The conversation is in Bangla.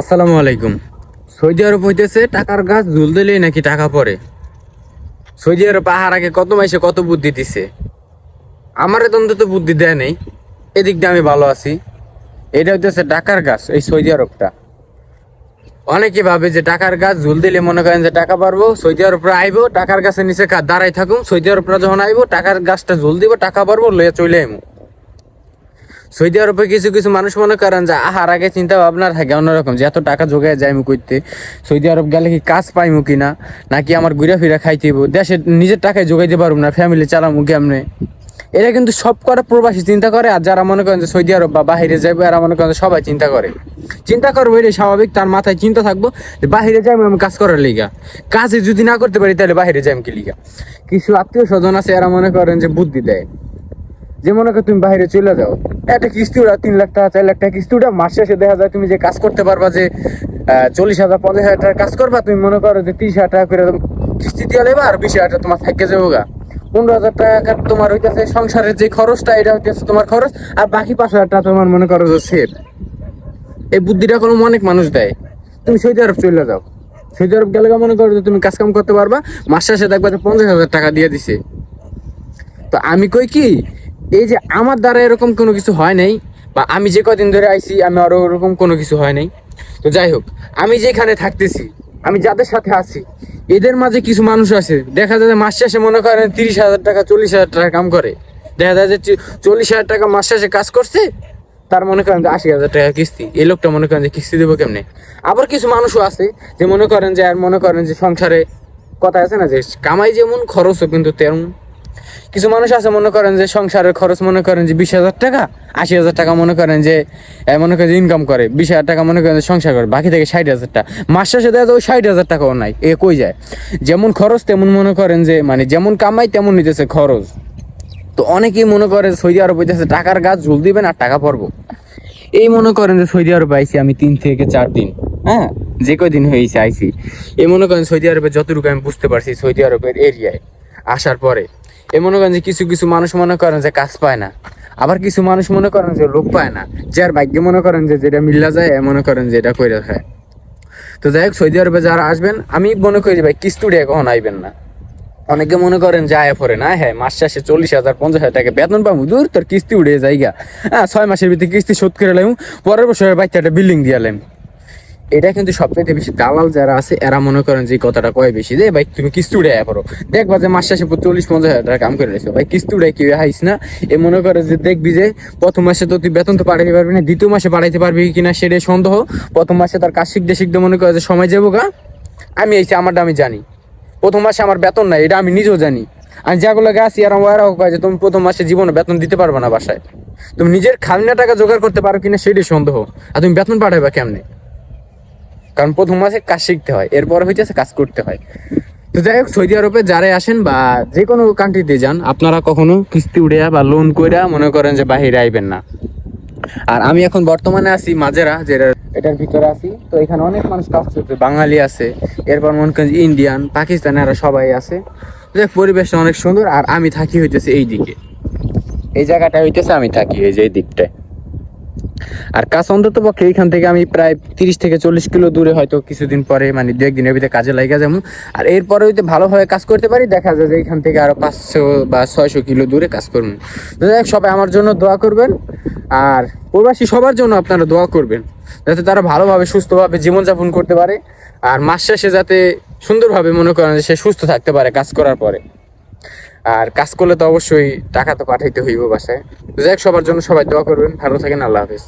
আসসালামু আলাইকুম। সৌদি আরব হইতেছে, টাকার গাছ ঝুল দিলেই নাকি টাকা পড়ে? সৌদি আরব আগে কত মাইসে কত বুদ্ধি দিছে? আমার তো অন্তত বুদ্ধি দেয় নেই। এদিক দিয়ে আমি ভালো আছি। এটা হইতেছে টাকার গাছ, এই সৌদি আরবটা। অনেকে ভাবে যে টাকার গাছ ঝুল দিলে মনে করেন যে টাকা পারব, সৌদি আরবরা আইবো, টাকার গাছের নিচে দাঁড়াই থাকুন সৌদি আরবরা যখন আইবো, টাকার গাছটা ঝুল দিব, টাকা পারব, লইয়া চলে আইমু। সৌদি আরবে কিছু কিছু মানুষ মনে করেন যে আহার আগে চিন্তা ভাবনা থাকে অন্যরকম, যে এত টাকা জোগায় যাইমু করতে সৌদি আরব গেলে কি কাজ পাইমু কি না? নাকি আমার ঘুরে ফিরে খাইতে হইব দেশে নিজের টাকায় জোগাইতে পারব না ফ্যামিলি চালামু কেমনে? এরা কিন্তু সব কটা প্রবাসী চিন্তা করে, আর যারা মনে করেন যে সৌদি আরব বা বাহিরে যাইবো, এরা মনে করেন সবাই চিন্তা করে। চিন্তা করব এটাই স্বাভাবিক তার মাথায় চিন্তা থাকব যে বাহিরে যাইবো আমি কাজ করার লিগা। কাজে যদি না করতে পারি, তাহলে বাহিরে যাইম কি লিগা? কিছু আত্মীয় স্বজন আছে, এরা মনে করেন যে বুদ্ধি দেয়। যে মনে করো তুমি বাইরে চলে যাও। একটা কিস্তি ওরা তিন লাখ টাকা, চার লাখ টাকা কিস্তি ওটা মাস দেখা যায় তুমি যে কাজ করতে পারবা যে চল্লিশ হাজার, পঞ্চাশ হাজার টাকা কাজ করবা, তুমি মনে করো যে তিরিশ হাজার টাকা করে কিস্তি দিয়ে লেবা আর বিশ হাজার টাকা তোমার থাকে যাব গা। পনেরো হাজার টাকা তোমার হইতেছে সংসারের যে খরচটা, এটা হইতেছে তোমার খরচ, আর বাকি পাঁচ হাজার টাকা তোমার মনে করো যে সেভ এই বুদ্ধিটা কোনো অনেক মানুষ দেয়। তুমি সৌদি আরব চলে যাও। সৌদি আরব গেলে মনে করো যে তুমি কাজ কাম করতে পারবা, মাস শেষে দেখবা যে পঞ্চাশ হাজার টাকা দিয়ে দিছে। তো আমি কই কি এই যে আমার দ্বারা এরকম কোনো কিছু হয় নাই, বা আমি যে কদিন ধরে আইছি, আমি আরও ওরকম কোনো কিছু হয় নাই। তো যাই হোক, আমি যেখানে থাকতেছি, আমি যাদের সাথে আছি, এদের মাঝে কিছু মানুষ আছে। দেখা যায় মাস শেষে মনে করেন তিরিশ হাজার টাকা, চল্লিশ হাজার টাকা কাম করে। দেখা যায় যে চল্লিশ হাজার টাকা মাস শেষে কাজ করছে, তার মনে করেন যে আশি হাজার টাকা কিস্তি। এই লোকটা মনে করেন যে কিস্তি দেবো কেমনে? আবার কিছু মানুষও আছে যে মনে করেন যে আর মনে করেন যে সংসারে কথা আছে না যে কামাই যেমন খরচও কিন্তু তেমন কিছু মানুষ আছে, মনে করেন যে সংসারের খরচ, মনে করেন যে বিশ হাজার টাকা, আশি হাজার টাকা মনে করেন যে মনে করেন যে ইনকাম করে, বিশ হাজার টাকা মনে করেন যে সংসার করে, বাকি থেকে ষাট হাজার টাকা। মাস শেষে দেখা যায় ওই ষাট হাজার টাকাও নাই, এ কই যায়? যেমন খরচ, তেমন মনে করেন যে মানে যেমন কামাই, তেমন নিতেছে খরচ। তো অনেকেই মনে করে সৌদি আরব হইতেছে, টাকার গাছ ঝুল দিবেন আর টাকা পড়ব এই মনে করেন যে সৌদি আরবে আইছি আমি তিন থেকে চার দিন হ্যাঁ? যে কদিন হয়েছে আইছি এই মনে করেন সৌদি আরবে যতটুকু আমি বুঝতে পারছি সৌদি আরবের এরিয়ায়, আসার পরে। এই মনে করেন যে কিছু কিছু মানুষ মনে করেন যে কাজ পায় না। আবার কিছু মানুষ মনে করেন যে লোক পায় না। যার ভাগ্যে মনে করেন যে যেটা মিল্লা যায়, এ মনে করেন যে এটা করে খায়। তো যাই হোক, সৌদি আরবে যারা আসবেন, আমি মনে করি ভাই কিস্তুড়ে কখন আইবেন না। অনেকে মনে করেন যে আয়া পরে না হ্যাঁ মাস শেষে চল্লিশ হাজার, পঞ্চাশ হাজার টাকা বেতন পাবো। দূর, তোর কিস্তি উড়ে জায়গা হ্যাঁ ছয় মাসের ভিতরে কিস্তি শোধ করে লাইম, পরের বছরের বাচ্চা একটা বিল্ডিং দিয়ে লাইম। এটা কিন্তু সবথেকে বেশি দালাল যারা আছে, এরা মনে করেন যে কথাটা কয় বেশি? যে, ভাই, তুমি কিস্তি উড়ে পড়ো। দেখবা যে মাস শেষে চল্লিশ, পঞ্চাশ হাজার টাকা কাম করে নিয়েছো ভাই, কিস্তি উড়ে কেউ হাইস না। এ মনে করে যে দেখবি যে, প্রথম মাসে তো তুই বেতন তো পাঠাইতে পারবি না, দ্বিতীয় মাসে পাঠাইতে পারবি কিনা সেটাই সন্দেহ। প্রথম মাসে তার কাজ শিখতে শিখতে মনে করে যে সময় যাব গা। আমি এইছি আমারটা আমি জানি। প্রথম মাসে আমার বেতন নাই, এটা আমি নিজেও জানি। আমি যেগুলো আছি আর ওরাও কয় যে, তুমি প্রথম মাসে জীবনে বেতন দিতে পারবে না বাসায়। তুমি নিজের খাজনা টাকা জোগাড় করতে পারো কিনা সেটাই সন্দেহ। আর তুমি বেতন পাঠাবে কেমনে? কারণ প্রথম মাসে কাজ শিখতে হয়, এরপর হইতেছে কাজ করতে হয়। তো যাই হোক, সৌদি আরবে যারাই আসেন বা যে কোনো কান্ট্রিতে যান, আপনারা কখনো কিস্তি উড়িয়া বা লোন কইরা মনে করেন যে বাহিরে আইবেন না। আর আমি এখন বর্তমানে আছি মাজেরা যেটা এটার ভিতরে আছি। তো এখানে অনেক মানুষ কাজ করতে বাঙালি আছে, এরপর মনে করেন ইন্ডিয়ান পাকিস্তানেরা সবাই আছে। দেখ পরিবেশটা অনেক সুন্দর, আর আমি থাকি হইতেছে এই দিকে এই জায়গাটা হইতেছে আমি থাকি, এই যে এই দিকটায়। আর কাজ অন্তত পক্ষে এইখান থেকে আমি প্রায় তিরিশ থেকে চল্লিশ কিলো দূরে হয়তো কিছুদিন পরে মানে দু একদিনের ভিতরে কাজে লাগা যেমন আর এরপরে হইতে ভালোভাবে কাজ করতে পারি দেখা যায় যে এইখান থেকে আরও পাঁচশো বা ছয়শো কিলো দূরে কাজ করুন তো যাই হোক, সবাই আমার জন্য দোয়া করবেন। আর প্রবাসী সবার জন্য আপনারা দোয়া করবেন যাতে তারা ভালোভাবে সুস্থভাবে জীবনযাপন করতে পারে। আর মাস শেষে যাতে সুন্দরভাবে মনে করেন সে সুস্থ থাকতে পারে কাজ করার পরে। আর কাজ করলে তো অবশ্যই টাকা তো পাঠাইতে হইব বাসায়। যাই সবার জন্য সবাই দোয়া করবেন। ভালো থাকেন, আল্লাহ হাফেজ।